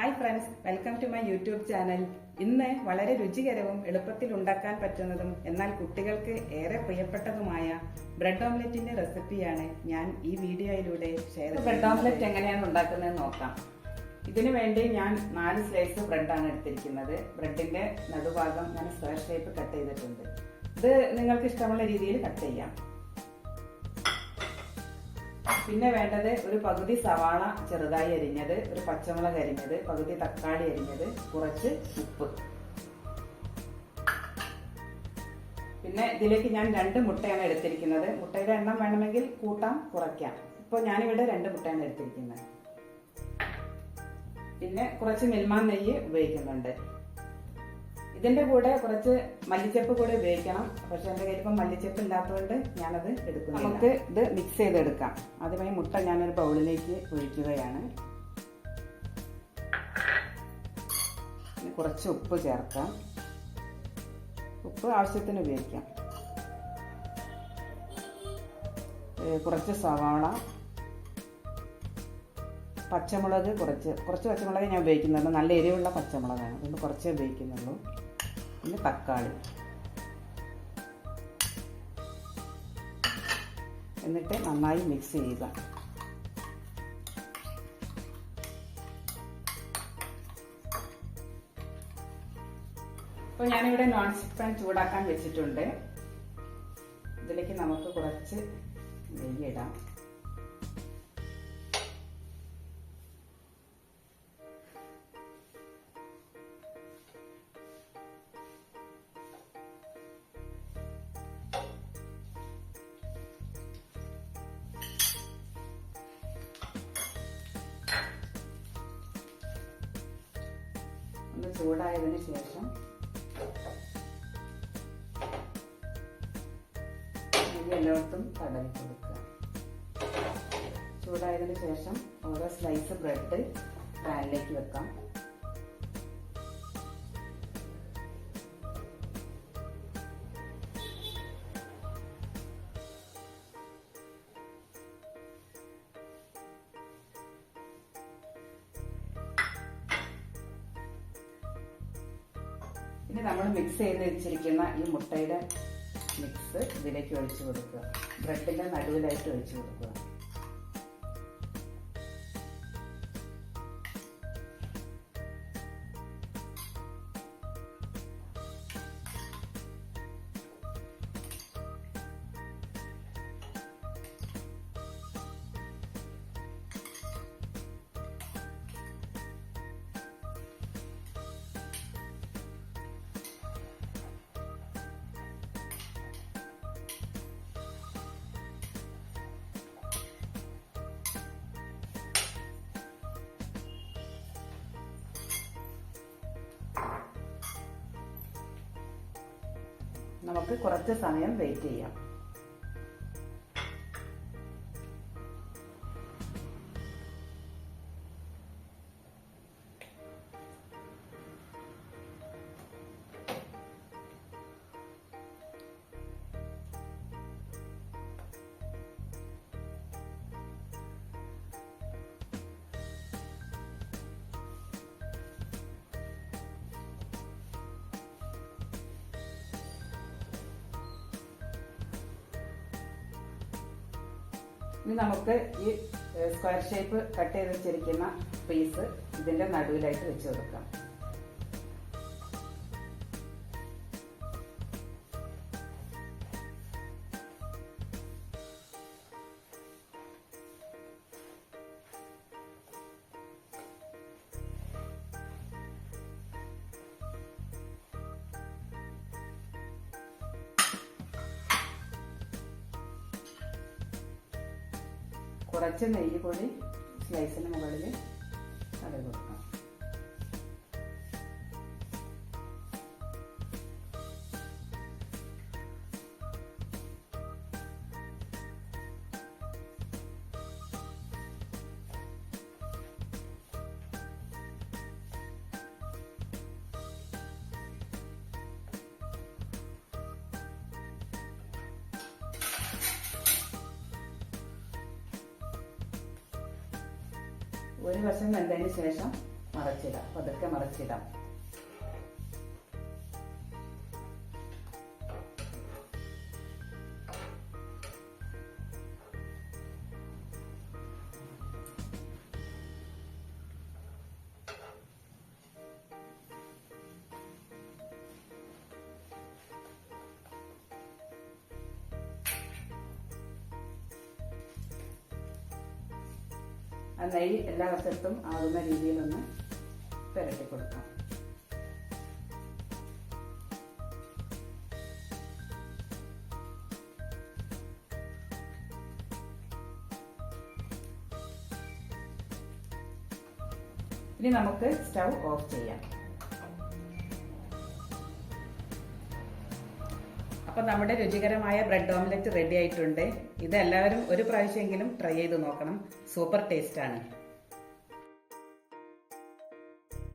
Hi friends welcome to my YouTube channel ഇന്ന് വളരെ രുചികരവും എളുപ്പത്തിൽ ഉണ്ടാക്കാൻ പറ്റുന്നതും എന്നാൽ കുട്ടികൾക്ക് ഏറെ പ്രിയപ്പെട്ടതുമായ ബ്രെഡ് ഓംലെറ്റിന്റെ റെസിപ്പിയാണ് ഞാൻ ഈ വീഡിയോയിലൂടെ ഷെയർ ബ്രെഡ് ഓംലെറ്റ് എങ്ങനെയാണ് ഉണ്ടാക്കുന്നത് നോക്കാം. ഇതിനു വേണ്ടി ഞാൻ നാല് സ്ലൈസ് ബ്രെഡാണ് എടുത്തിരിക്കുന്നത്. ബ്രെഡിന്റെ നടുഭാഗം ഞാൻ സ്ക്വയർ ഷേപ്പ് കട്ട് ചെയ്തിട്ടുണ്ട്. ഇത് നിങ്ങൾക്ക് ഇഷ്ടമുള്ള രീതിയിൽ കട്ട് ചെയ്യാം. പിന്നെ വേണ്ടത് ഒരു പകുതി സവാള ചെറുതായി അരിഞ്ഞത് ഒരു പച്ചമുളക് അരിഞ്ഞത് പകുതി തക്കാളി അരിഞ്ഞത് കുറച്ച് ഉപ്പ്. പിന്നെ ഇതിലേക്ക് ഞാൻ രണ്ട് മുട്ടയാണ് എടുത്തിരിക്കുന്നത്. മുട്ടയുടെ എണ്ണം വേണമെങ്കിൽ കൂട്ടാം കുറയ്ക്കാം. ഇപ്പോൾ ഞാനിവിടെ രണ്ട് മുട്ടയാണ് എടുത്തിരിക്കുന്നത്. പിന്നെ കുറച്ച് മിൽമാൻ നെയ്യ് ഉപയോഗിക്കുന്നുണ്ട്. ഇതിന്റെ കൂടെ കുറച്ച് മല്ലിച്ചപ്പ് കൂടെ ഉപയോഗിക്കണം. പക്ഷെ എന്റെ കയ്യിൽ മല്ലിച്ചപ്പ് ഇല്ലാത്തതുകൊണ്ട് ഞാനത് എടുക്കുന്നു നമുക്ക് ഇത് മിക്സ് ചെയ്തെടുക്കാം. ആദ്യമായി മുട്ട ഞാനൊരു ബൗളിലേക്ക് ഒഴിക്കുകയാണ്. കുറച്ച് ഉപ്പ് ചേർക്കാം. ഉപ്പ് ആവശ്യത്തിന് ഉപയോഗിക്കാം. കുറച്ച് സവാള പച്ചമുളക് കുറച്ച് കുറച്ച് പച്ചമുളക് ഞാൻ ഉപയോഗിക്കുന്നുണ്ട്. നല്ല എരിവുള്ള പച്ചമുളകാണ്. അതുകൊണ്ട് കുറച്ചേ ഉപയോഗിക്കുന്നുള്ളൂ. പിന്നെ തക്കാളി. എന്നിട്ട് നന്നായി മിക്സ് ചെയ്യുക. അപ്പോൾ ഞാനിവിടെ നോൺ സ്റ്റിക് പാൻ ചൂടാക്കാൻ വെച്ചിട്ടുണ്ട്. ഇതിലേക്ക് നമുക്ക് കുറച്ച് നെയ്യ് ഇടാം. ചൂടായതിനു ശേഷം നെയ്യ് എല്ലായിടത്തും തടവി കൊടുക്കുക. ചൂടായതിനു ശേഷം ഓരോ സ്ലൈസ് ബ്രെഡ് പാനിലേക്ക് വെക്കാം. ഇനി നമ്മൾ മിക്സ് ചെയ്ത് വെച്ചിരിക്കുന്ന ഈ മുട്ടയുടെ മിക്സ് ഇതിലേക്ക് ഒഴിച്ചു കൊടുക്കുക. ബ്രെഡിന്റെ നടുവിലായിട്ട് ഒഴിച്ചു കൊടുക്കുക. നമുക്ക് കുറച്ച് സമയം വെയിറ്റ് ചെയ്യാം. ഇനി നമുക്ക് ഈ സ്ക്വയർ ഷേപ്പ് കട്ട് ചെയ്ത് വെച്ചിരിക്കുന്ന പീസ് ഇതിന്റെ നടുവിലായിട്ട് വെച്ച് കൊടുക്കാം. കുറച്ച് നെയ്യ് കൂടി സ്ലൈസിന് മുകളിൽ തടവി ഒരു വശം വെന്തതിന് ശേഷം മറച്ചിടാം. പതുക്കെ മറച്ചിടാം. നെയ്യ് എല്ലാ വശത്തും ആകുന്ന രീതിയിലൊന്ന് പുരട്ടി കൊടുക്കാം. ഇനി നമുക്ക് സ്റ്റൗ ഓഫ് ചെയ്യാം. അപ്പോൾ നമ്മുടെ രുചികരമായ ബ്രെഡ് ഓംലെറ്റ് റെഡി ആയിട്ടുണ്ട്. ഇത് എല്ലാവരും ഒരു പ്രാവശ്യമെങ്കിലും ട്രൈ ചെയ്ത് നോക്കണം. സൂപ്പർ ടേസ്റ്റ് ആണ്.